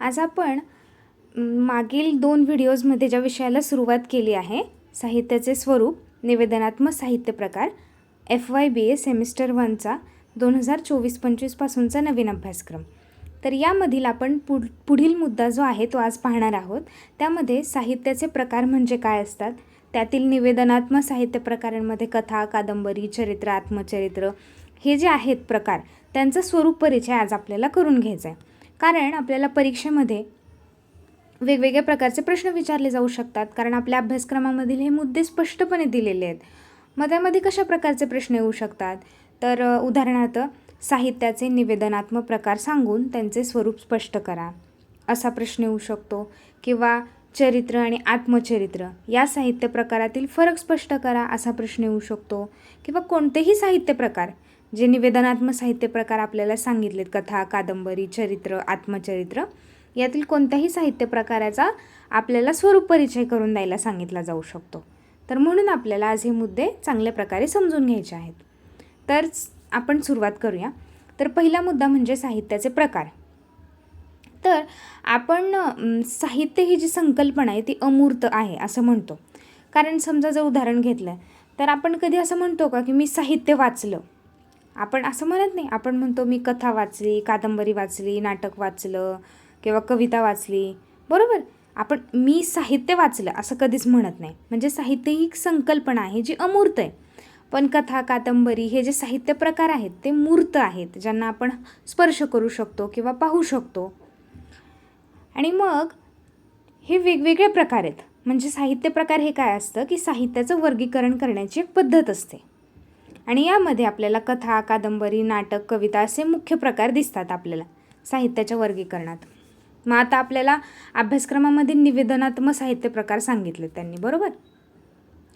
आज आपण मागील दोन व्हिडिओजमध्ये ज्या विषयाला सुरुवात केली आहे साहित्याचे स्वरूप निवेदनात्मक साहित्य प्रकार F Y B A semester वनचा दोन हजार चोवीस पंचवीसपासूनचा नवीन अभ्यासक्रम. तर यामधील आपण पुढ पुढील मुद्दा जो आहे तो आज पाहणार आहोत. त्यामध्ये साहित्याचे प्रकार म्हणजे काय असतात? त्यातील निवेदनात्मक साहित्य प्रकारांमध्ये कथा कादंबरी चरित्र आत्मचरित्र हे जे आहेत प्रकार त्यांचा स्वरूप परिचय आज आपल्याला करून घ्यायचा आहे कारण आपल्याला परीक्षेमध्ये वेगवेगळ्या प्रकारचे प्रश्न विचारले जाऊ शकतात. कारण आपल्या अभ्यासक्रमामधील हे मुद्दे स्पष्टपणे दिलेले आहेत. मग त्यामध्ये कशा प्रकारचे प्रश्न येऊ शकतात? तर उदाहरणार्थ साहित्याचे निवेदनात्मक प्रकार सांगून त्यांचे स्वरूप स्पष्ट करा. असा प्रश्न येऊ शकतो. किंवा चरित्र आणि आत्मचरित्र या साहित्य प्रकारातील फरक स्पष्ट करा असा प्रश्न येऊ शकतो. किंवा कोणतेही साहित्य प्रकार जे निवेदनात्मक साहित्य प्रकार आपल्याला सांगितलेत कथा कादंबरी चरित्र आत्मचरित्र यातील कोणत्याही साहित्य प्रकाराचा आपल्याला स्वरूप परिचय करून द्यायला सांगितला जाऊ शकतो. तर म्हणून आपल्याला आज हे मुद्दे चांगल्या प्रकारे समजून घ्यायचे आहेत. तर आपण सुरुवात करूया. तर पहिला मुद्दा म्हणजे साहित्याचे प्रकार. तर आपण साहित्य ही जी संकल्पना आहे ती अमूर्त आहे असं म्हणतो. कारण समजा जर उदाहरण घेतलं तर आपण कधी असं म्हणतो का की मी साहित्य वाचलं? आपण असं म्हणत नाही. आपण म्हणतो मी कथा वाचली कादंबरी वाचली नाटक वाचलं किंवा कविता वाचली. बरोबर? आपण मी साहित्य वाचलं असं कधीच म्हणत नाही. म्हणजे साहित्य ही एक संकल्पना आहे जी अमूर्त आहे. पण कथा कादंबरी हे जे साहित्य प्रकार आहेत ते मूर्त आहेत ज्यांना आपण स्पर्श करू शकतो किंवा पाहू शकतो. आणि मग हे वेगवेगळे प्रकार आहेत. म्हणजे साहित्य प्रकार हे काय असतं की साहित्याचं वर्गीकरण करण्याची एक पद्धत असते. आणि यामध्ये आपल्याला कथा कादंबरी नाटक कविता असे मुख्य प्रकार दिसतात आपल्याला साहित्याच्या वर्गीकरणात. मग आता आपल्याला अभ्यासक्रमामध्ये निवेदनात्मक साहित्य प्रकार सांगितले त्यांनी बरोबर?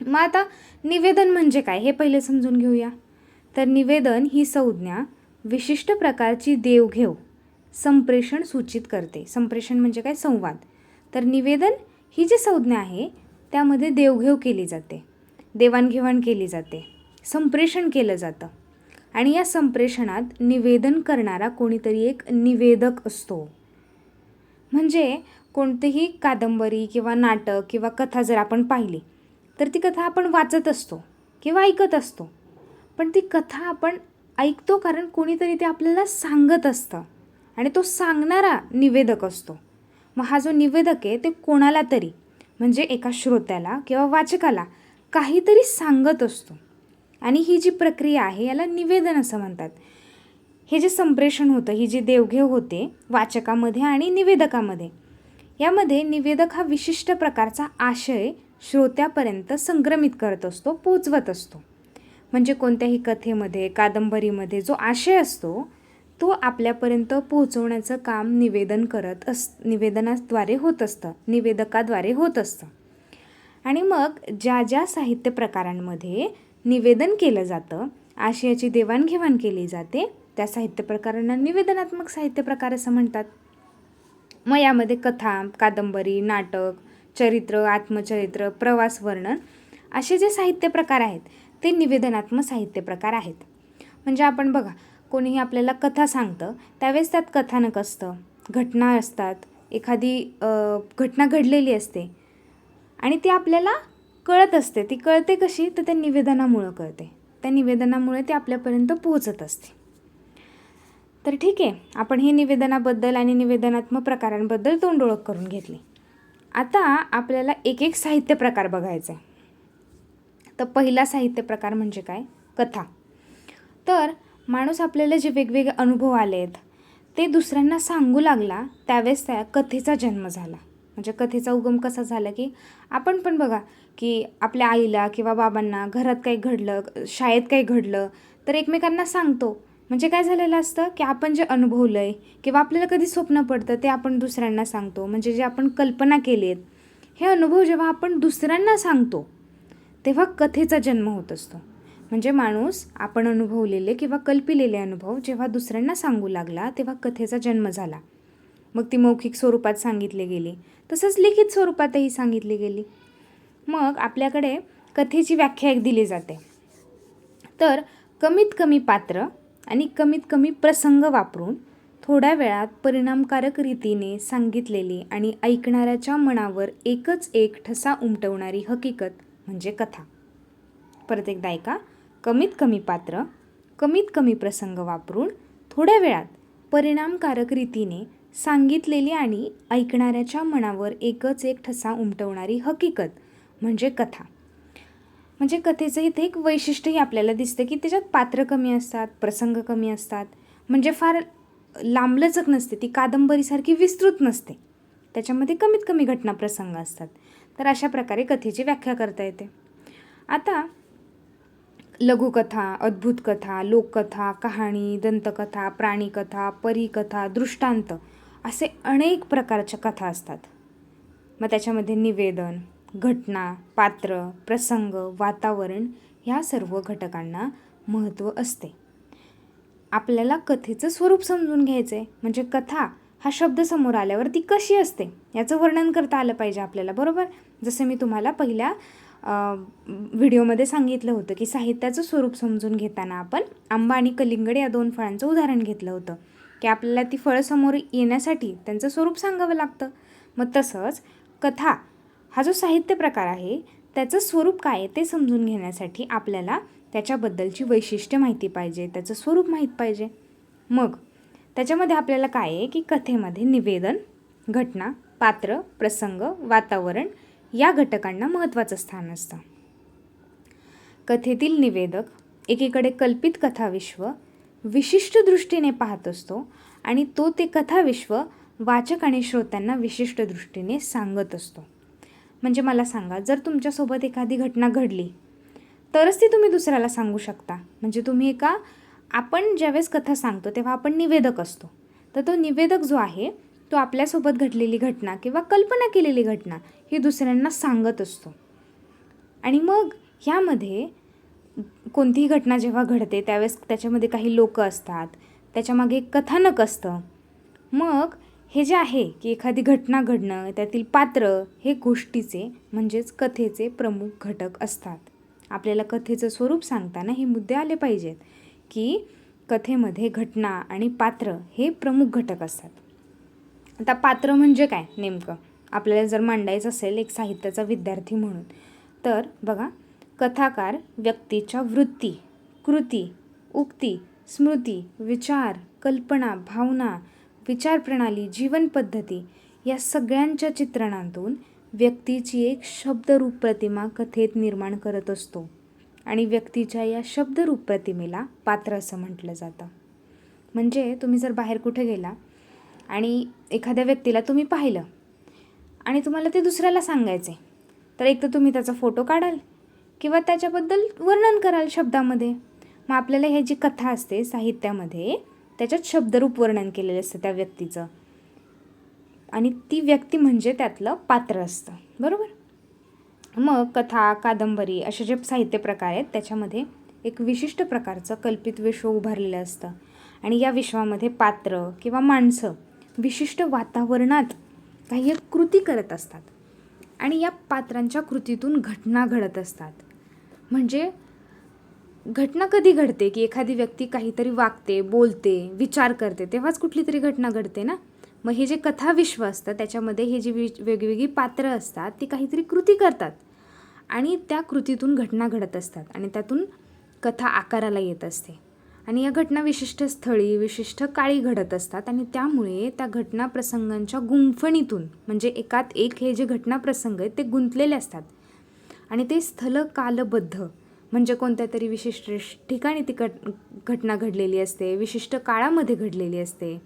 मग आता निवेदन म्हणजे काय हे पहिले समजून घेऊया. तर निवेदन ही संज्ञा विशिष्ट प्रकारची देवघेव संप्रेषण सूचित करते. संप्रेषण म्हणजे काय? संवाद. तर निवेदन ही जी संज्ञा आहे त्यामध्ये देवघेव केली जाते. देवाणघेवाण केली जाते. संप्रेषण केलं जातं. आणि या संप्रेषणात निवेदन करणारा कोणीतरी एक निवेदक असतो. म्हणजे कोणतीही कादंबरी किंवा नाटक किंवा कथा जर आपण पाहिली तर ती कथा आपण वाचत असतो किंवा ऐकत असतो. पण ती कथा आपण ऐकतो कारण कोणीतरी ते आपल्याला सांगत असतं. आणि तो सांगणारा निवेदक असतो. मग हा जो निवेदक आहे ते कोणाला तरी म्हणजे एका श्रोत्याला किंवा वाचकाला काहीतरी सांगत असतो. आणि ही जी प्रक्रिया आहे याला निवेदन असं म्हणतात. हे जे संप्रेषण होतं ही जी देवघेव होते वाचकामध्ये आणि निवेदकामध्ये यामध्ये निवेदक हा विशिष्ट प्रकारचा आशय श्रोत्यापर्यंत संक्रमित करत असतो पोचवत असतो. म्हणजे कोणत्याही कथेमध्ये कादंबरीमध्ये जो आशय असतो तो आपल्यापर्यंत पोहोचवण्याचं काम निवेदन करत अस निवेदनाद्वारे होत असतं. निवेदकाद्वारे होत असतं. आणि मग ज्या ज्या साहित्य प्रकारांमध्ये निवेदन केलं जातं आशयाची देवाणघेवाण केली जाते त्या साहित्य प्रकारांना निवेदनात्मक साहित्य प्रकार असं म्हणतात. मग यामध्ये कथा कादंबरी नाटक चरित्र आत्मचरित्र प्रवास वर्णन असे जे साहित्य प्रकार आहेत ते निवेदनात्मक साहित्य प्रकार आहेत. म्हणजे आपण बघा कोणीही आपल्याला कथा सांगतं त्यावेळेस त्यात कथानक असतं घटना असतात. एखादी घटना घडलेली असते. आणि ती आपल्याला कळत असते. ती कळते कशी? तर त्या निवेदनामुळं कळते. त्या निवेदनामुळे ती आपल्यापर्यंत पोहोचत असते. तर ठीक आहे. आपण हे निवेदनाबद्दल आणि निवेदनात्मक प्रकारांबद्दल तोंड ओळख करून घेतली. आता आपल्याला एक एक साहित्य प्रकार बघायचा आहे तर पहिला साहित्य प्रकार म्हणजे काय? कथा. तर माणूस आपल्याला जे वेगवेगळे अनुभव आले आहेत ते दुसऱ्यांना सांगू लागला त्यावेळेस त्या कथेचा जन्म झाला. म्हणजे कथेचा उगम कसा झाला की आपण पण बघा की आपल्या आईला किंवा बाबांना घरात काही घडलं शाळेत काही घडलं तर एकमेकांना सांगतो. म्हणजे काय झालेलं असतं की आपण जे अनुभवलं आहे किंवा आपल्याला कधी स्वप्न पडतं ते आपण दुसऱ्यांना सांगतो. म्हणजे जे आपण कल्पना केली आहेत हे अनुभव जेव्हा आपण दुसऱ्यांना सांगतो तेव्हा कथेचा जन्म होत असतो. म्हणजे माणूस आपण अनुभवलेले किंवा कल्पिलेले अनुभव जेव्हा दुसऱ्यांना सांगू लागला तेव्हा कथेचा जन्म झाला. मग ती मौखिक स्वरूपात सांगितली गेली. तसंच लिखित स्वरूपातही सांगितली गेली. मग आपल्याकडे कथेची व्याख्या एक दिली जाते. तर कमीत कमी पात्र आणि कमीत कमी प्रसंग वापरून थोड्या वेळात परिणामकारक रीतीने सांगितलेली आणि ऐकणाऱ्याच्या मनावर एकच एक ठसा उमटवणारी हकीकत म्हणजे कथा. परत एकदा ऐका. कमीत कमी पात्र कमीत कमी प्रसंग वापरून थोड्या वेळात परिणामकारक रीतीने सांगितलेली आणि ऐकणाऱ्याच्या मनावर एकच एक ठसा उमटवणारी हकीकत म्हणजे कथा. म्हणजे कथेचं इथे एक वैशिष्ट्यही आपल्याला दिसतं की त्याच्यात पात्र कमी असतात प्रसंग कमी असतात. म्हणजे फार लांबलचक नसते ती कादंबरीसारखी विस्तृत नसते. त्याच्यामध्ये कमीत कमी घटना प्रसंग असतात. तर अशा प्रकारे कथेची व्याख्या करता येते. आता लघुकथा अद्भुत कथा लोककथा कहाणी दंतकथा प्राणीकथा परीकथा दृष्टांत असे अनेक प्रकारच्या कथा असतात. मग त्याच्यामध्ये निवेदन घटना पात्र प्रसंग वातावरण ह्या सर्व घटकांना महत्त्व असते. आपल्याला कथेचं स्वरूप समजून घ्यायचं आहे म्हणजे कथा हा शब्द समोर आल्यावर ती कशी असते? याचं वर्णन करता आलं पाहिजे आपल्याला बरोबर? जसं मी तुम्हाला पहिल्या व्हिडिओमध्ये सांगितलं होतं की साहित्याचं स्वरूप समजून घेताना आपण आंबा आणि कलिंगड या दोन फळांचं उदाहरण घेतलं होतं. की आपल्याला ती फळं समोर येण्यासाठी त्यांचं स्वरूप सांगावं लागतं. मग तसंच कथा हा जो साहित्य प्रकार आहे त्याचं स्वरूप काय आहे ते समजून घेण्यासाठी आपल्याला त्याच्याबद्दलची वैशिष्ट्य माहिती पाहिजे त्याचं स्वरूप माहीत पाहिजे. मग त्याच्यामध्ये आपल्याला काय आहे की कथेमध्ये निवेदन घटना पात्र प्रसंग वातावरण या घटकांना महत्त्वाचं स्थान असतं. कथेतील निवेदक एकीकडे कल्पित कथाविश्व विशिष्ट दृष्टीने पाहत असतो आणि तो ते कथाविश्व वाचक आणि श्रोत्यांना विशिष्ट दृष्टीने सांगत असतो. म्हणजे मला सांगा जर तुमच्यासोबत एखादी घटना घडली तरच ती तुम्ही दुसऱ्याला सांगू शकता. म्हणजे तुम्ही एका आपण ज्यावेळेस कथा सांगतो तेव्हा आपण निवेदक असतो. तर तो निवेदक जो आहे तो आपल्यासोबत घडलेली घटना किंवा कल्पना केलेली घटना हे दुसऱ्यांना सांगत असतो. आणि मग ह्यामध्ये कोणतीही घटना जेव्हा घडते त्यावेळेस त्याच्यामध्ये काही लोक असतात त्याच्यामागे एक कथानक असतं. मग हे जे आहे की एखादी घटना घडणं त्यातील पात्र हे गोष्टीचे म्हणजेच कथेचे प्रमुख घटक असतात. आपल्याला कथेचं स्वरूप सांगताना हे मुद्दे आले पाहिजेत की कथेमध्ये घटना आणि पात्र हे प्रमुख घटक असतात. आता पात्र म्हणजे काय नेमकं? आपल्याला जर मांडायचं असेल एक साहित्याचा विद्यार्थी म्हणून तर बघा कथाकार व्यक्तीच्या वृत्ती कृती उक्ती स्मृती विचार कल्पना भावना विचारप्रणाली जीवनपद्धती या सगळ्यांच्या चित्रणातून व्यक्तीची एक शब्दरूप प्रतिमा कथेत निर्माण करत असतो. आणि व्यक्तीच्या या शब्दरूप प्रतिमेला पात्र असं म्हटलं जातं. म्हणजे तुम्ही जर बाहेर कुठे गेला आणि एखाद्या व्यक्तीला तुम्ही पाहिलं आणि तुम्हाला ते दुसऱ्याला सांगायचं आहे तर एक तर तुम्ही त्याचा फोटो काढाल किंवा त्याच्याबद्दल वर्णन कराल शब्दामध्ये. मग आपल्याला हे जी कथा असते साहित्यामध्ये त्याच्यात शब्दरूप वर्णन केलेलं असतं त्या व्यक्तीचं. आणि ती व्यक्ती म्हणजे त्यातलं पात्र असतं. बरोबर? मग कथा कादंबरी असे जे साहित्य प्रकार आहेत त्याच्यामध्ये एक विशिष्ट प्रकारचं कल्पित विश्व उभारलेलं असतं. आणि या विश्वामध्ये पात्र किंवा माणसं विशिष्ट वातावरणात काही एक कृती करत असतात. आणि या पात्रांच्या कृतीतून घटना घडत असतात. म्हणजे घटना कधी घडते की एखादी व्यक्ती काहीतरी वागते बोलते विचार करते तेव्हाच कुठली तरी घटना घडते ना? मग हे जे कथाविश्व असतं त्याच्यामध्ये हे जी वि वेगवेगळी पात्रं असतात ती काहीतरी कृती करतात. आणि त्या कृतीतून घटना घडत असतात. आणि त्यातून कथा आकाराला येत असते. आणि या घटना विशिष्ट स्थळी विशिष्ट काळी घडत असतात आणि त्यामुळे त्या घटना प्रसंगांच्या गुंफणीतून म्हणजे एकात एक हे जे घटना प्रसंग आहेत ते गुंतलेले असतात. आणि ते स्थल कालबद्ध म्हणजे कोणत्या तरी विशिष्ट ठिकाणी ती घट घटना घडलेली असते विशिष्ट काळामध्ये घडलेली असते.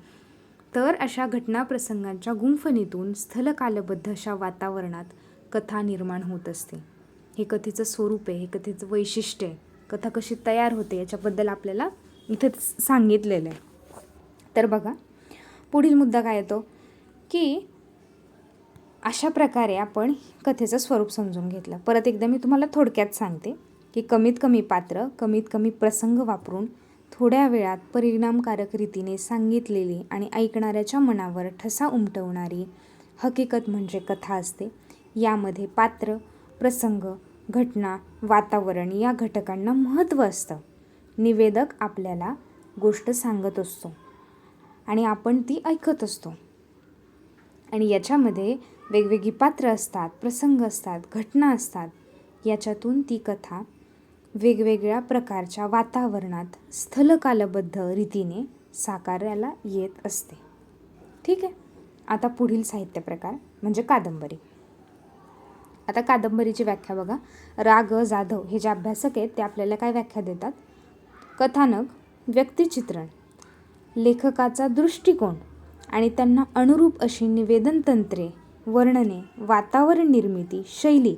तर अशा घटना प्रसंगांच्या गुंफणीतून स्थलकालबद्ध अशा वातावरणात कथा निर्माण होत असते. हे कथेचं स्वरूप आहे हे कथेचं वैशिष्ट्य आहे. कथा कशी तयार होते याच्याबद्दल आपल्याला इथं सांगितलेलं आहे. तर बघा पुढील मुद्दा काय येतो? की अशा प्रकारे आपण कथेचं स्वरूप समजून घेतलं. परत एकदा मी तुम्हाला थोडक्यात सांगते की कमीत कमी पात्र कमीत कमी प्रसंग वापरून थोड्या वेळात परिणामकारक रीतीने सांगितलेली आणि ऐकणाऱ्याच्या मनावर ठसा उमटवणारी हकीकत म्हणजे कथा असते. यामध्ये पात्र प्रसंग घटना वातावरण या घटकांना महत्त्व असतं. निवेदक आपल्याला गोष्ट सांगत असतो आणि आपण ती ऐकत असतो. आणि याच्यामध्ये वेगवेगळी पात्र असतात प्रसंग असतात घटना असतात. याच्यातून ती कथा वेगवेगळ्या प्रकारच्या वातावरणात स्थलकालबद्ध रीतीने साकारायला येत असते. ठीक आहे? आता पुढील साहित्य प्रकार म्हणजे कादंबरी. आता कादंबरीची व्याख्या बघा. राग जाधव हे जे अभ्यासक आहेत ते आपल्याला काय व्याख्या देतात? कथानक व्यक्तिचित्रण लेखकाचा दृष्टिकोन आणि त्यांना अनुरूप अशी निवेदन तंत्रे वर्णने वातावरण निर्मिती शैली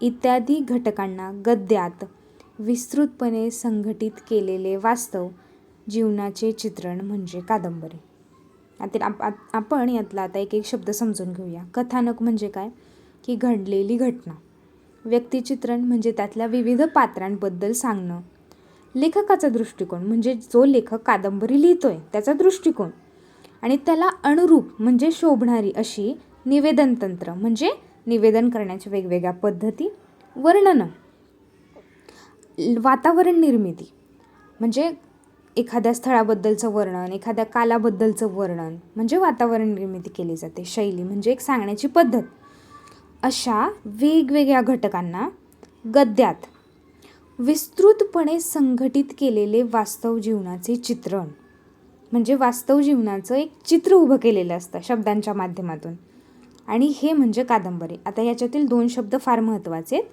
इत्यादी घटकांना गद्यात विस्तृतपणे संघटित केलेले वास्तव जीवनाचे चित्रण म्हणजे कादंबरी. आता आप आपण यातला आता एक एक शब्द समजून घेऊया. कथानक म्हणजे काय? की घडलेली घटना. व्यक्तिचित्रण म्हणजे त्यातल्या विविध पात्रांबद्दल सांगणं. लेखकाचा दृष्टिकोन म्हणजे जो लेखक कादंबरी लिहितोय त्याचा दृष्टिकोन. आणि त्याला अनुरूप म्हणजे शोभणारी अशी निवेदन तंत्र म्हणजे निवेदन करण्याच्या वेगवेगळ्या पद्धती वर्णनं. वातावरण निर्मिती म्हणजे एखाद्या स्थळाबद्दलचं वर्णन एखाद्या कालाबद्दलचं वर्णन म्हणजे वातावरण निर्मिती केली जाते शैली म्हणजे एक सांगण्याची पद्धत. अशा वेगवेगळ्या घटकांना गद्यात विस्तृतपणे संघटित केलेले वास्तव जीवनाचे चित्रण. म्हणजे वास्तव जीवनाचं एक चित्र उभं केलेलं असतं शब्दांच्या माध्यमातून. आणि हे म्हणजे कादंबरी. आता याच्यातील दोन शब्द फार महत्त्वाचे आहेत.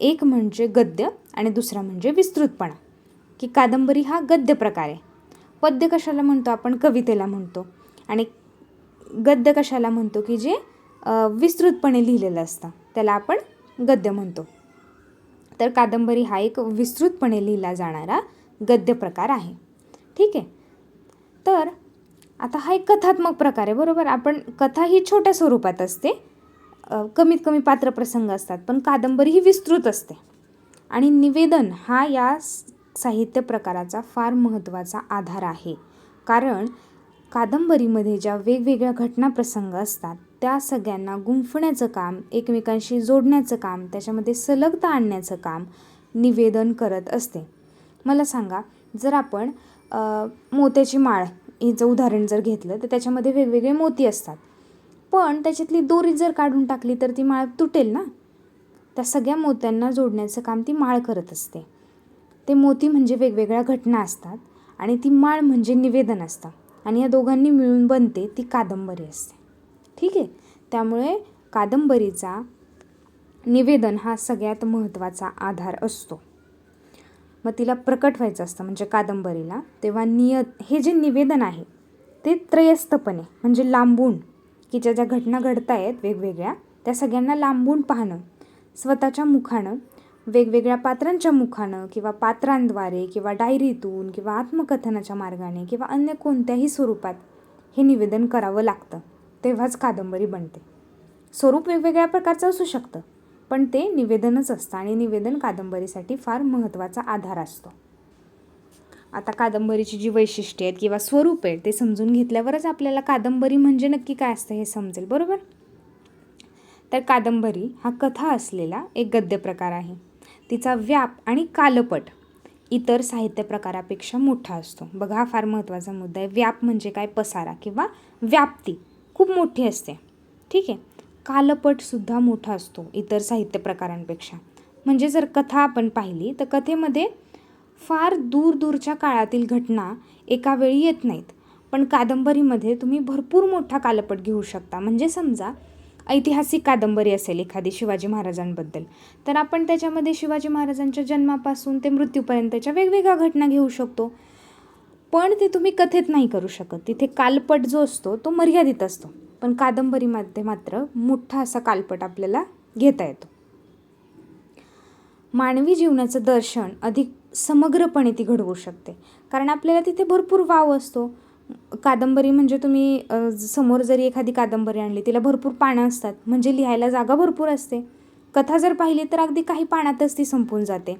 एक म्हणजे गद्य आणि दुसरा म्हणजे विस्तृतपणा. की कादंबरी हा गद्य प्रकार आहे. पद्य कशाला म्हणतो आपण? कवितेला म्हणतो. आणि गद्य कशाला म्हणतो? की जे विस्तृतपणे लिहिलेलं असतं. त्याला आपण गद्य म्हणतो. तर कादंबरी हा एक विस्तृतपणे लिहिला जाणारा गद्य प्रकार आहे. ठीक आहे? तर आता हा एक कथात्मक प्रकार आहे बरोबर? आपण कथा ही छोट्या स्वरूपात असते. कमीत कमी पात्रप्रसंग असतात पण कादंबरी ही विस्तृत असते. आणि निवेदन हा या साहित्य प्रकाराचा फार महत्त्वाचा आधार आहे. कारण कादंबरीमध्ये ज्या वेगवेगळ्या घटनाप्रसंग असतात त्या सगळ्यांना गुंफण्याचं काम एकमेकांशी जोडण्याचं काम त्याच्यामध्ये सलगता आणण्याचं काम निवेदन करत असते. मला सांगा जर आपण मोत्याची माळ हिचं उदाहरण जर घेतलं तर त्याच्यामध्ये वेगवेगळे मोती असतात. पण त्याच्यातली दोरी जर काढून टाकली तर ती माळ तुटेल ना? त्या सगळ्या मोत्यांना जोडण्याचं काम ती माळ करत असते. ते मोती म्हणजे वेगवेगळ्या घटना असतात आणि ती माळ म्हणजे निवेदन असतं. आणि या दोघांनी मिळून बनते ती कादंबरी असते. ठीक आहे? त्यामुळे कादंबरीचा निवेदन हा सगळ्यात महत्त्वाचा आधार असतो. मग तिला प्रकट व्हायचं असतं म्हणजे कादंबरीला. तेव्हा नियत हे जे निवेदन आहे ते त्रयस्थपणे म्हणजे लांबून की ज्या ज्या घटना घडत आहेत वेगवेगळ्या त्या सगळ्यांना लांबून पाहणं स्वतःच्या मुखानं वेगवेगळ्या पात्रांच्या मुखानं किंवा पात्रांद्वारे किंवा डायरीतून किंवा आत्मकथनाच्या मार्गाने किंवा अन्य कोणत्याही स्वरूपात हे निवेदन करावं लागतं तेव्हाच कादंबरी बनते. स्वरूप वेगवेगळ्या प्रकारचं असू शकतं पण ते निवेदनच असतं आणि निवेदन कादंबरीसाठी फार महत्त्वाचा आधार असतो. आता कादंबरीची जी वैशिष्ट्ये आहेत किंवा स्वरूप आहे ते समजून घेतल्यावरच आपल्याला कादंबरी म्हणजे नक्की काय असतं हे समजेल बरोबर? तर कादंबरी हा कथा असलेला एक गद्य प्रकार आहे. तिचा व्याप आणि कालपट इतर साहित्य प्रकारापेक्षा मोठा असतो. बघा हा फार महत्त्वाचा मुद्दा आहे. व्याप म्हणजे काय? पसारा किंवा व्याप्ती खूप मोठी असते. ठीक आहे? कालपटसुद्धा मोठा असतो इतर साहित्य प्रकारांपेक्षा. म्हणजे जर कथा आपण पाहिली तर कथेमध्ये फार दूर दूरच्या काळातील घटना एका वेळी येत नाहीत. पण कादंबरीमध्ये तुम्ही भरपूर मोठा कालपट घेऊ शकता. म्हणजे समजा ऐतिहासिक कादंबरी असेल एखादी शिवाजी महाराजांबद्दल. तर आपण त्याच्यामध्ये शिवाजी महाराजांच्या जन्मापासून ते मृत्यूपर्यंतच्या वेगवेगळ्या घटना घेऊ शकतो. पण ते तुम्ही कथेत नाही करू शकत. तिथे कालपट जो असतो तो मर्यादित असतो. पण कादंबरीमध्ये मात्र मोठा असा कालपट आपल्याला घेता येतो. मानवी जीवनाचं दर्शन अधिक समग्रपणे ती घडवू शकते. कारण आपल्याला तिथे भरपूर वाव असतो. कादंबरी म्हणजे तुम्ही समोर जरी एखादी कादंबरी आणली तिला भरपूर पानं असतात. म्हणजे लिहायला जागा भरपूर असते. कथा जर पाहिली तर अगदी काही पानातच ती संपून जाते.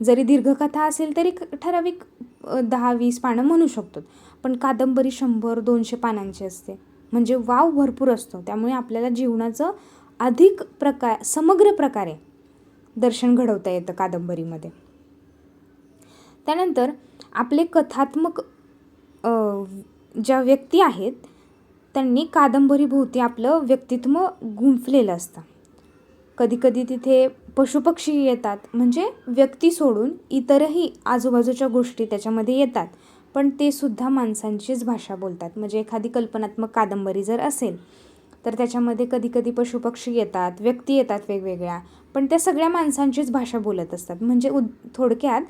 जरी दीर्घकथा असेल तरी ठराविक दहा वीस पानं म्हणू शकतो. पण कादंबरी शंभर दोनशे पानांची असते. म्हणजे वाव भरपूर असतो. त्यामुळे आपल्याला जीवनाचं अधिक प्रकार समग्र प्रकारे दर्शन घडवता येतं कादंबरीमध्ये. त्यानंतर आपले कथात्मक ज्या व्यक्ती आहेत त्यांनी कादंबरीभोवती आपलं व्यक्तित्व गुंफलेलं असतं. कधीकधी तिथे पशुपक्षी येतात म्हणजे व्यक्ती सोडून इतरही आजूबाजूच्या गोष्टी त्याच्यामध्ये येतात पण ते सुद्धा माणसांचीच भाषा बोलतात. म्हणजे एखादी कल्पनात्मक कादंबरी जर असेल तर त्याच्यामध्ये कधीकधी पशुपक्षी येतात व्यक्ती येतात वेगवेगळ्या पण त्या सगळ्या माणसांचीच भाषा बोलत असतात. म्हणजे उद थोडक्यात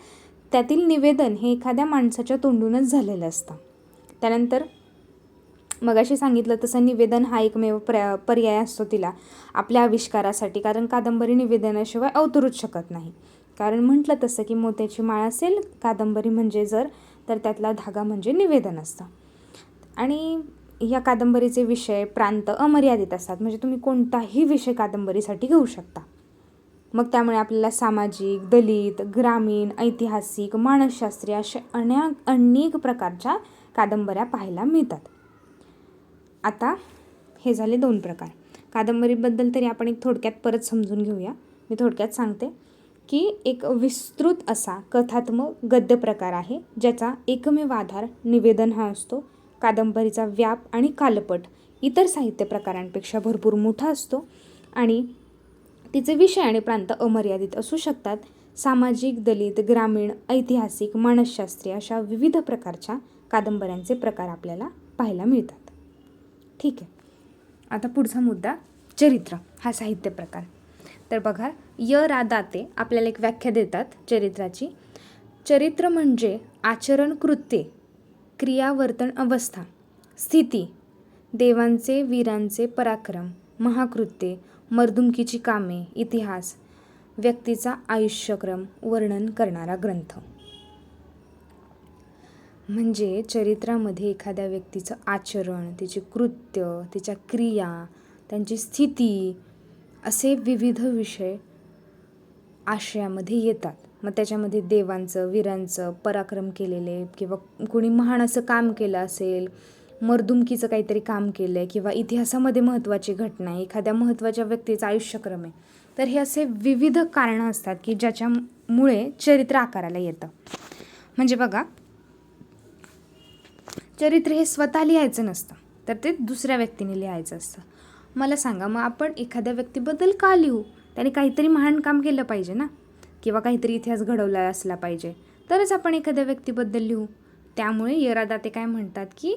त्यातील निवेदन हे एखाद्या माणसाच्या तोंडूनच झालेलं असतं. त्यानंतर मगाशी सांगितलं तसं निवेदन हा एकमेव प्र पर्याय असतो तिला आपल्या आविष्कारासाठी कारण कादंबरी निवेदनाशिवाय अवतरूच शकत नाही. कारण म्हटलं तसं की मोत्याची माळ असेल कादंबरी म्हणजे जर तर त्यातला धागा म्हणजे निवेदन असतं. आणि या कादंबरीचे विषय प्रांत अमर्यादित असतात म्हणजे तुम्ही कोणताही विषय कादंबरीसाठी घेऊ शकता. मग त्यामुळे आपल्याला सामाजिक दलित ग्रामीण ऐतिहासिक मानसशास्त्रीय अशा अनेक अनेक प्रकारच्या कादंबऱ्या पाहायला मिळतात. आता हे झाले दोन प्रकार. कादंबरीबद्दल तरी आपण एक थोडक्यात परत समजून घेऊया. मी थोडक्यात सांगते की एक विस्तृत असा कथात्मक गद्य प्रकार आहे ज्याचा एकमेव आधार निवेदन हा असतो कादंबरीचा व्याप आणि कालपट इतर साहित्य प्रकारांपेक्षा भरपूर मोठा असतो आणि तिचे विषय आणि प्रांत अमर्यादित असू शकतात. सामाजिक दलित ग्रामीण ऐतिहासिक मानसशास्त्रीय अशा विविध प्रकारच्या कादंबऱ्यांचे प्रकार आपल्याला पाहायला मिळतात. ठीक आहे. आता पुढचा मुद्दा चरित्र हा साहित्य प्रकार. तर बघा य रा दाते आपल्याला एक व्याख्या देतात चरित्राची. चरित्र म्हणजे आचरण कृत्ये क्रियावर्तन अवस्था स्थिती देवांचे वीरांचे पराक्रम महाकृत्ये मर्दुमकीची कामे इतिहास व्यक्तीचा आयुष्यक्रम वर्णन करणारा ग्रंथ. म्हणजे चरित्रामध्ये एखाद्या व्यक्तीचं आचरण तिचे कृत्य तिच्या क्रिया त्यांची स्थिती असे विविध विषय आशयामध्ये येतात. मग त्याच्यामध्ये देवांचं वीरांचं पराक्रम केलेले किंवा कोणी महान असं काम केलं असेल मर्दुमकीचं काहीतरी काम केलं आहे किंवा इतिहासामध्ये महत्त्वाची घटना आहे एखाद्या महत्त्वाच्या व्यक्तीचा आयुष्यक्रम आहे तर हे असे विविध कारणं असतात की ज्याच्यामुळे चरित्र आकाराला येतं. म्हणजे बघा चरित्र हे स्वतः लिहायचं नसतं तर ते दुसऱ्या व्यक्तीने लिहायचं असतं. मला सांगा मग आपण एखाद्या व्यक्तीबद्दल का लिहू? त्याने काहीतरी महान काम केलं पाहिजे ना? किंवा काहीतरी इतिहास घडवला असला पाहिजे तरच आपण एखाद्या व्यक्तीबद्दल लिहू. त्यामुळे यरादाते काय म्हणतात की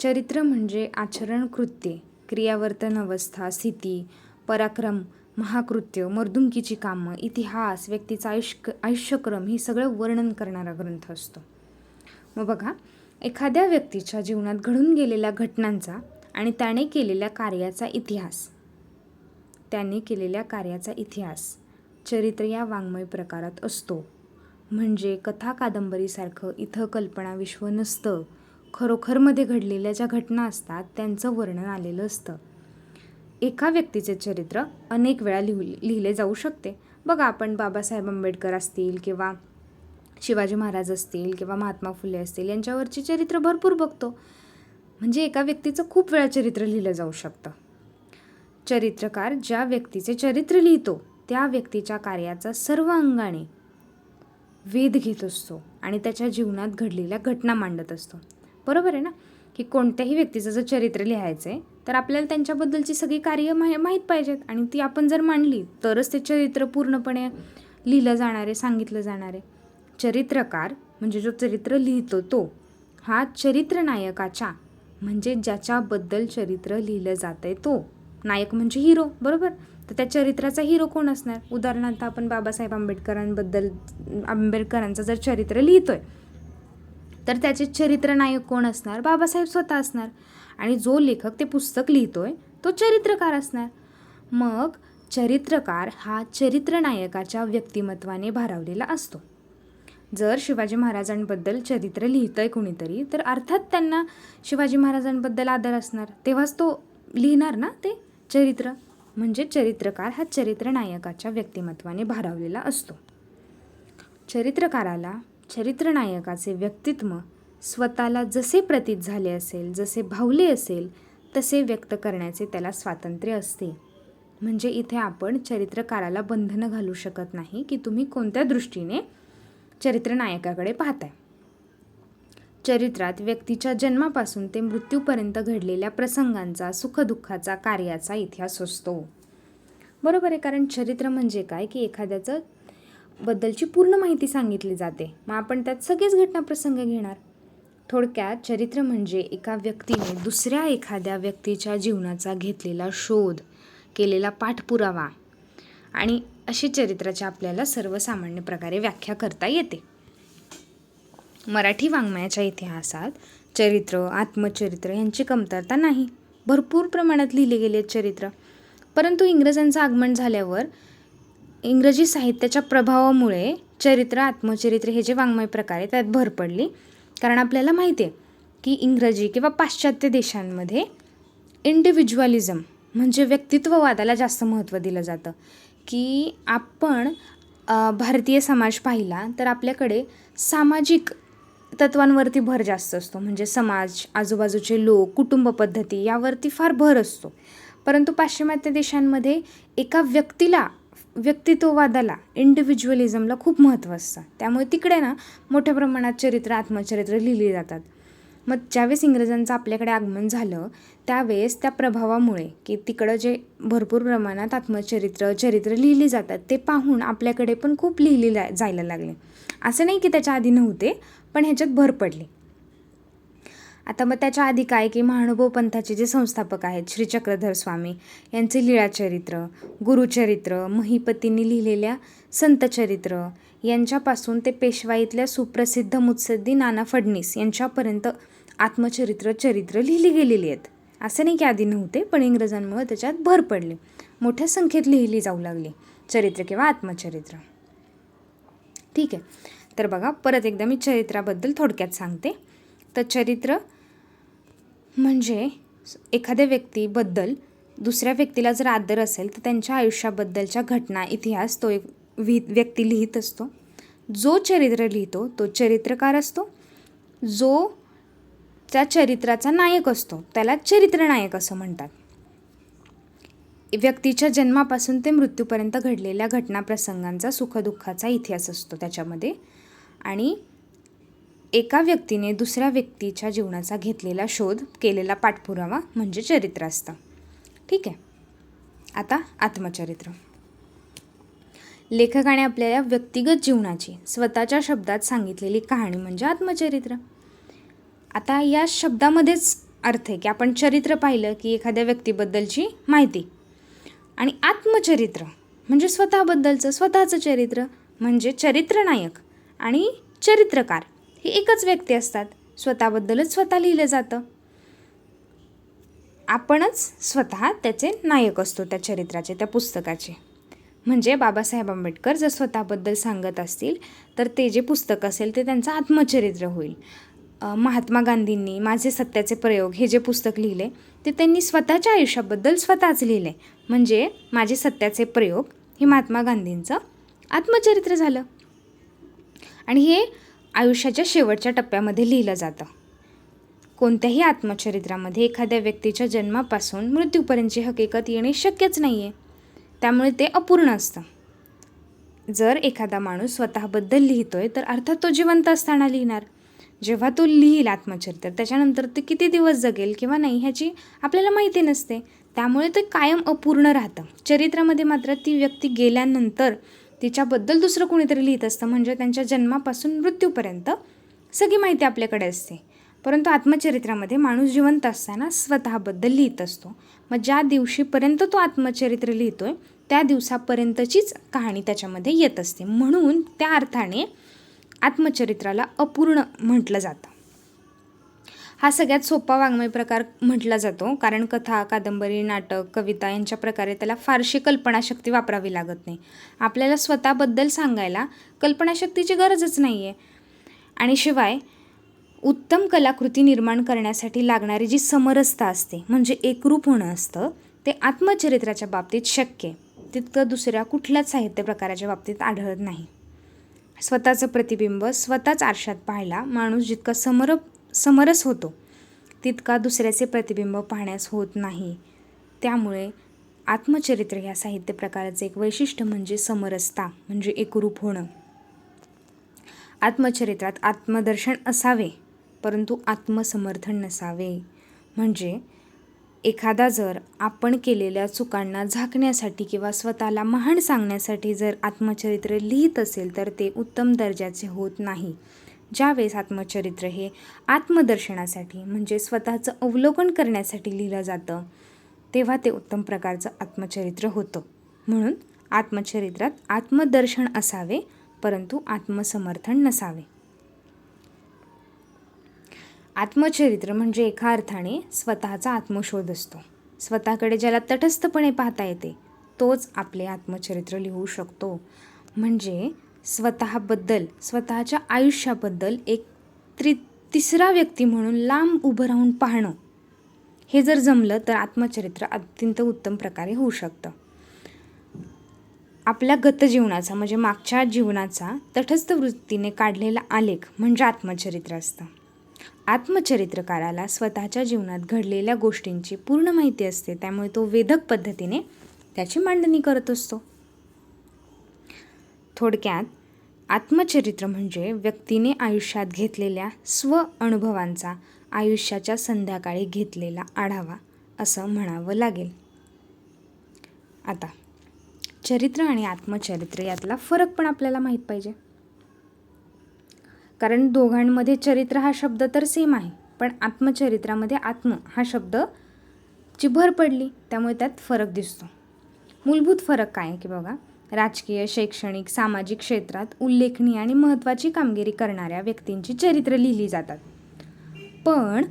चरित्र म्हणजे आचरण कृत्ये क्रियावर्तन अवस्था स्थिती पराक्रम महाकृत्य मर्दुमकीची कामं इतिहास व्यक्तीचा आयुष्य आयुष्यक्रम हे सगळं वर्णन करणारा ग्रंथ असतो. मग बघा एखाद्या व्यक्तीच्या जीवनात घडून गेलेल्या घटनांचा आणि त्याने केलेल्या कार्याचा इतिहास. त्याने केलेल्या कार्याचा इतिहास चरित्र या वाङ्मय प्रकारात असतो. म्हणजे कथा कादंबरीसारखं इथं कल्पना विश्व नसतं खरोखरमध्ये घडलेल्या ज्या घटना असतात त्यांचं वर्णन आलेलं असतं. एका व्यक्तीचे चरित्र अनेक वेळा लिहू लिहिले जाऊ शकते. बघा आपण बाबासाहेब आंबेडकर असतील किंवा शिवाजी महाराज असतील किंवा महात्मा फुले असतील यांच्यावरची चरित्र भरपूर बघतो. म्हणजे एका व्यक्तीचं खूप वेळा चरित्र लिहिलं जाऊ शकतं. चरित्रकार ज्या व्यक्तीचे चरित्र लिहितो त्या व्यक्तीच्या कार्याचा सर्व अंगाने वेध घेत असतो आणि त्याच्या जीवनात घडलेल्या घटना मांडत असतो. बरोबर आहे ना? की कोणत्याही व्यक्तीचं जर चरित्र लिहायचं आहे तर आपल्याला त्यांच्याबद्दलची सगळी कार्य माहि माहीत पाहिजेत. आणि ती आपण जर मांडली तरच ते चरित्र पूर्णपणे लिहिलं जाणार आहे सांगितलं जाणार आहे. चरित्रकार म्हणजे जो चरित्र लिहितो तो हा चरित्र नायकाच्या म्हणजे ज्याच्याबद्दल चरित्र लिहिलं जातं आहे तो. नायक म्हणजे हिरो बरोबर? तर त्या चरित्राचा हिरो कोण असणार? उदाहरणार्थ आपण बाबासाहेब आंबेडकरांबद्दल आंबेडकरांचं जर चरित्र लिहितो आहे तर त्याचे चरित्र नायक कोण असणार? बाबासाहेब स्वतः असणार. आणि जो लेखक ते पुस्तक लिहितोय तो चरित्रकार असणार. मग चरित्रकार हा चरित्र नायकाच्या व्यक्तिमत्वाने भारावलेला असतो. जर शिवाजी महाराजांबद्दल चरित्र लिहितं आहे कुणीतरी तर अर्थात त्यांना शिवाजी महाराजांबद्दल आदर असणार. तेव्हाच तो लिहिणार ना ते चरित्र? म्हणजे चरित्रकार हा चरित्र नायकाच्या व्यक्तिमत्वाने भारावलेला असतो. चरित्रकाराला चरित्रनायकाचे व्यक्तित्व स्वतःला जसे प्रतीत झाले असेल जसे भावले असेल तसे व्यक्त करण्याचे त्याला स्वातंत्र्य असते. म्हणजे इथे आपण चरित्रकाराला बंधनं घालू शकत नाही की तुम्ही कोणत्या दृष्टीने चरित्रनायकाकडे पाहताय. चरित्रात व्यक्तीच्या जन्मापासून ते मृत्यूपर्यंत घडलेल्या प्रसंगांचा सुखदुःखाचा कार्याचा इतिहास असतो. बरोबर आहे कारण चरित्र म्हणजे काय? की एखाद्याचं बद्दलची पूर्ण माहिती सांगितली जाते. मग आपण त्यात सगळेच घटनाप्रसंग घेणार. थोडक्यात चरित्र म्हणजे एका व्यक्तीने दुसऱ्या एखाद्या व्यक्तीच्या जीवनाचा घेतलेला शोध केलेला पाठपुरावा आणि अशी चरित्राची आपल्याला सर्वसामान्य प्रकारे व्याख्या करता येते. मराठी वाङ्मयाच्या इतिहासात चरित्र आत्मचरित्र यांची कमतरता नाही. भरपूर प्रमाणात लिहिले गेले चरित्र. परंतु इंग्रजांचं आगमन झाल्यावर इंग्रजी साहित्याच्या प्रभावामुळे चरित्र आत्मचरित्र हे जे वाङ्मय प्रकार आहे त्यात भर पडली. कारण आपल्याला माहिती आहे की इंग्रजी किंवा पाश्चात्य देशांमध्ये इंडिव्हिज्युअलिझम म्हणजे व्यक्तित्ववादाला जास्त महत्त्व दिलं जातं. की आपण भारतीय समाज पाहिला तर आपल्याकडे सामाजिक तत्वांवरती भर जास्त असतो. म्हणजे समाज आजूबाजूचे लोक कुटुंब पद्धती यावरती फार भर असतो. परंतु पाश्चिमात्य देशांमध्ये एका व्यक्तीला व्यक्तित्ववादाला इंडिव्हिज्युअलिझमला खूप महत्त्व असतं. त्यामुळे तिकडे ना मोठ्या प्रमाणात चरित्र आत्मचरित्र लिहिली जातात. मग ज्यावेळेस इंग्रजांचं आपल्याकडे आगमन झालं त्यावेळेस त्या प्रभावामुळे की तिकडं जे भरपूर प्रमाणात आत्मचरित्र चरित्र लिहिली जातात ते पाहून आपल्याकडे पण खूप लिहिली जायला लागले. असं नाही की त्याच्या आधी नव्हते पण ह्याच्यात भर पडली. आता मग त्याच्या आधी काय की महानुभव पंथाचे जे संस्थापक आहेत श्री चक्रधर स्वामी यांचे लीळाचरित्र गुरुचरित्र महिपतींनी लिहिलेल्या संतचरित्र यांच्यापासून ते पेशवाईतल्या सुप्रसिद्ध मुत्सद्दी नाना फडणीस यांच्यापर्यंत आत्मचरित्र चरित्र लिहिली गेलेली आहेत. असं नाही की आधी नव्हते पण इंग्रजांमुळे त्याच्यात भर पडली. मोठ्या संख्येत लिहिली जाऊ लागली चरित्र किंवा आत्मचरित्र. ठीक आहे. तर बघा परत एकदा मी चरित्राबद्दल थोडक्यात सांगते. तर चरित्र म्हणजे एखाद्या व्यक्तीबद्दल दुसऱ्या व्यक्तीला जर आदर असेल तर त्यांच्या आयुष्याबद्दलच्या घटना इतिहास तो एक वि व्यक्ती लिहित असतो. जो चरित्र लिहितो तो चरित्रकार असतो. जो त्या चरित्राचा नायक असतो त्याला चरित्रनायक असं म्हणतात. व्यक्तीच्या जन्मापासून ते मृत्यूपर्यंत घडलेल्या घटनाप्रसंगांचा सुखदुःखाचा इतिहास असतो त्याच्यामध्ये. आणि एका व्यक्तीने दुसऱ्या व्यक्तीच्या जीवनाचा घेतलेला शोध केलेला पाठपुरावा म्हणजे चरित्र असतं. ठीक आहे? आता आत्मचरित्र. लेखकाने आपल्याला व्यक्तिगत जीवनाची स्वतःच्या शब्दात सांगितलेली कहाणी म्हणजे आत्मचरित्र. आता या शब्दामध्येच अर्थ आहे की आपण चरित्र पाहिलं की एखाद्या व्यक्तीबद्दलची माहिती. आणि आत्मचरित्र म्हणजे स्वतःबद्दलचं स्वतःचं चरित्र म्हणजे चरित्रनायक आणि चरित्रकार. हे एकच व्यक्ती असतात. स्वतःबद्दलच स्वतः लिहिलं जातं. आपणच स्वतः त्याचे नायक असतो त्या चरित्राचे त्या पुस्तकाचे. म्हणजे बाबासाहेब आंबेडकर जर स्वतःबद्दल सांगत असतील तर ते जे पुस्तक असेल ते त्यांचं आत्मचरित्र होईल. महात्मा गांधींनी माझे सत्याचे प्रयोग हे जे पुस्तक लिहिले ते त्यांनी स्वतःच्या आयुष्याबद्दल स्वतःच लिहिले. म्हणजे माझे सत्याचे प्रयोग हे महात्मा गांधींचं आत्मचरित्र झालं. आणि हे आयुष्याच्या शेवटच्या टप्प्यामध्ये लिहिलं जातं. कोणत्याही आत्मचरित्रामध्ये एखाद्या व्यक्तीच्या जन्मापासून मृत्यूपर्यंतची हकीकत येणे शक्यच नाही आहे त्यामुळे ते अपूर्ण असतं. जर एखादा माणूस स्वतःबद्दल लिहितो आहे तर अर्थात तो जिवंत असताना लिहिणार. जेव्हा तो लिहिल आत्मचरित्र त्याच्यानंतर ते किती दिवस जगेल किंवा नाही ह्याची आपल्याला माहिती नसते. त्यामुळे ते कायम अपूर्ण राहतं. चरित्रामध्ये मात्र ती व्यक्ती गेल्यानंतर तिच्याबद्दल दुसरं कोणीतरी लिहित असतं म्हणजे त्यांच्या जन्मापासून मृत्यूपर्यंत सगळी माहिती आपल्याकडे असते. परंतु आत्मचरित्रामध्ये माणूस जिवंत असताना स्वतःबद्दल लिहित असतो. मग ज्या दिवशीपर्यंत तो आत्मचरित्र लिहितो आहे त्या दिवसापर्यंतचीच कहाणी त्याच्यामध्ये येत असते. म्हणून त्या अर्थाने आत्मचरित्राला अपूर्ण म्हटलं जातं. हा सगळ्यात सोपा वाङ्मय प्रकार म्हटला जातो. कारण कथा कादंबरी नाटक कविता यांच्या प्रकारे त्याला फारशी कल्पनाशक्ती वापरावी लागत नाही. आपल्याला स्वतःबद्दल सांगायला कल्पनाशक्तीची गरजच नाही आहे आणि शिवाय उत्तम कलाकृती निर्माण करण्यासाठी लागणारी जी समरसता असते म्हणजे एकरूप होणं असतं ते आत्मचरित्राच्या बाबतीत शक्य तितकं दुसऱ्या कुठल्याच साहित्य प्रकाराच्या बाबतीत आढळत नाही. स्वतःचं प्रतिबिंब स्वतःच आरशात पाहायला माणूस जितका समरप समरस होतो. तितका दुसऱ्याचे प्रतिबिंब पाहण्यास होत नाही. त्यामुळे आत्मचरित्र ह्या साहित्य प्रकाराचं एक वैशिष्ट्य म्हणजे समरसता म्हणजे एकरूप होणं. आत्मचरित्रात आत्मदर्शन असावे परंतु आत्मसमर्थन नसावे. म्हणजे एखादा जर आपण केलेल्या चुकांना झाकण्यासाठी किंवा स्वतःला महान सांगण्यासाठी जर आत्मचरित्र लिहित असेल तर ते उत्तम दर्जाचे होत नाही. ज्यावेळेस आत्मचरित्र हे आत्मदर्शनासाठी म्हणजे स्वतःचं अवलोकन करण्यासाठी लिहिलं जातं तेव्हा ते उत्तम प्रकारचं आत्मचरित्र होतं. म्हणून आत्मचरित्रात आत्मदर्शन असावे परंतु आत्मसमर्थन नसावे. आत्मचरित्र म्हणजे एका अर्थाने स्वतःचा आत्मशोध असतो. स्वतःकडे ज्याला तटस्थपणे पाहता येते तोच आपले आत्मचरित्र लिहू शकतो. म्हणजे स्वतःबद्दल स्वतःच्या आयुष्याबद्दल एक त्रि तिसरा व्यक्ती म्हणून लांब उभं राहून पाहणं. हे जर जमलं तर आत्मचरित्र अत्यंत उत्तम प्रकारे होऊ शकतं. आपल्या गतजीवनाचा म्हणजे मागच्या जीवनाचा तटस्थ वृत्तीने काढलेला आलेख म्हणजे आत्मचरित्र असतं. आत्मचरित्रकाराला स्वतःच्या जीवनात घडलेल्या गोष्टींची पूर्ण माहिती असते त्यामुळे तो वेदक पद्धतीने त्याची मांडणी करत असतो. थोडक्यात आत्मचरित्र म्हणजे व्यक्तीने आयुष्यात घेतलेल्या स्व अनुभवांचा आयुष्याच्या संध्याकाळी घेतलेला आढावा असं म्हणावं लागेल. आता चरित्र आणि आत्मचरित्र यातला फरक पण आपल्याला माहीत पाहिजे. कारण दोघांमध्ये चरित्र हा शब्द तर सेम आहे पण आत्मचरित्रामध्ये आत्म हा शब्द ची भर पडली त्यामुळे त्यात फरक दिसतो. मूलभूत फरक काय आहे की बघा राजकीय शैक्षणिक सामाजिक क्षेत्रात उल्लेखनीय आणि महत्त्वाची कामगिरी करणाऱ्या व्यक्तींची चरित्र लिहिली जातात. पण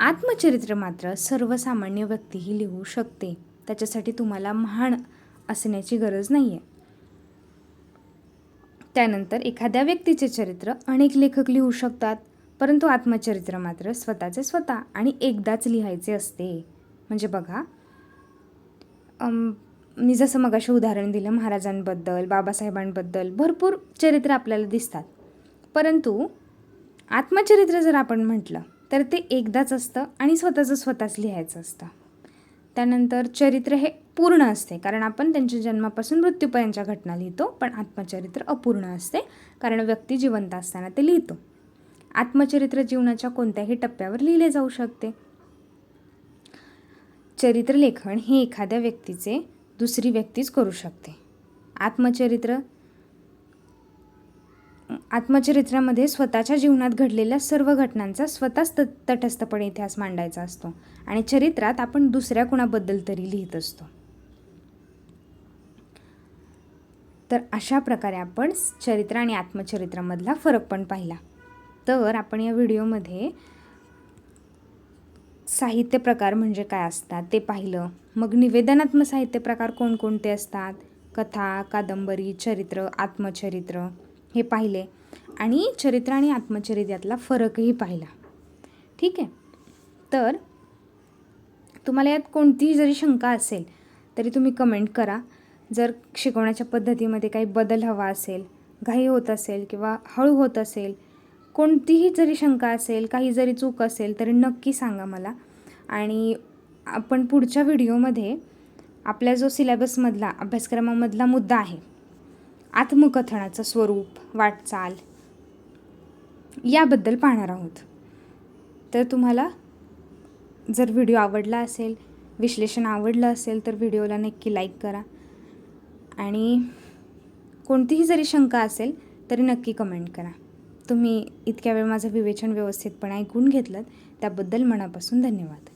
आत्मचरित्र मात्र सर्वसामान्य व्यक्तीही लिहू शकते. त्याच्यासाठी तुम्हाला महान असण्याची गरज नाही आहे त्यानंतर एखाद्या व्यक्तीचे चरित्र अनेक लेखक लिहू शकतात परंतु आत्मचरित्र मात्र स्वतःचे स्वतः आणि एकदाच लिहायचे असते. म्हणजे बघा मी जसं मगाशी उदाहरण दिलं महाराजांबद्दल बाबासाहेबांबद्दल भरपूर चरित्र आपल्याला दिसतात. परंतु आत्मचरित्र जर आपण म्हटलं तर ते एकदाच असतं आणि स्वतःचं स्वतःच लिहायचं असतं. त्यानंतर चरित्र हे पूर्ण असते कारण आपण त्यांच्या जन्मापासून मृत्यूपर्यंतच्या घटना लिहितो पण आत्मचरित्र अपूर्ण असते कारण व्यक्ती जिवंत असताना ते लिहितो. आत्मचरित्र जीवनाच्या कोणत्याही टप्प्यावर लिहिले जाऊ शकते. चरित्रलेखन हे एखाद्या व्यक्तीचे दुसरी व्यक्तीच करू शकते. आत्मचरित्र आत्मचरित्रामध्ये स्वतःच्या जीवनात घडलेल्या सर्व घटनांचा स्वतःच त तटस्थपणे इतिहास मांडायचा असतो आणि चरित्रात आपण दुसऱ्या कुणाबद्दल तरी लिहित असतो. तर अशा प्रकारे आपण चरित्र आणि आत्मचरित्रामधला फरक पण पाहिला. तर आपण या व्हिडिओमध्ये साहित्य प्रकार म्हणजे काय असतात ते पाहिलं. मग निवेदनात्मक साहित्य प्रकार कोणकोणते असतात? कथा कादंबरी चरित्र आत्मचरित्र हे पाहिले. आणि चरित्र आणि आत्मचरित्र यातला फरकही पाहिला. ठीक आहे? तर तुम्हाला यात कोणतीही जरी शंका असेल तरी तुम्ही कमेंट करा. जर शिकवण्याच्या पद्धतीमध्ये काही बदल हवा असेल घाई होत असेल किंवा हळू होत असेल कोणतीही जरी शंका असेल काही जरी चूक असेल तरी नक्की सांगा मला. आणि आपण पुढच्या व्हिडिओमध्ये आपल्या जो सिलेबसमधला अभ्यासक्रमामधला मुद्दा आहे आत्मकथनाचं स्वरूप वाटचाल याबद्दल पाहणार आहोत. तर तुम्हाला जर व्हिडिओ आवडला असेल विश्लेषण आवडलं असेल तर व्हिडिओला नक्की लाईक करा. आणि कोणतीही जरी शंका असेल तरी नक्की कमेंट करा. तुम्ही इतक्या वेळ माझं विवेचन व्यवस्थितपणे ऐकून घेतलं त्याबद्दल मनापासून धन्यवाद.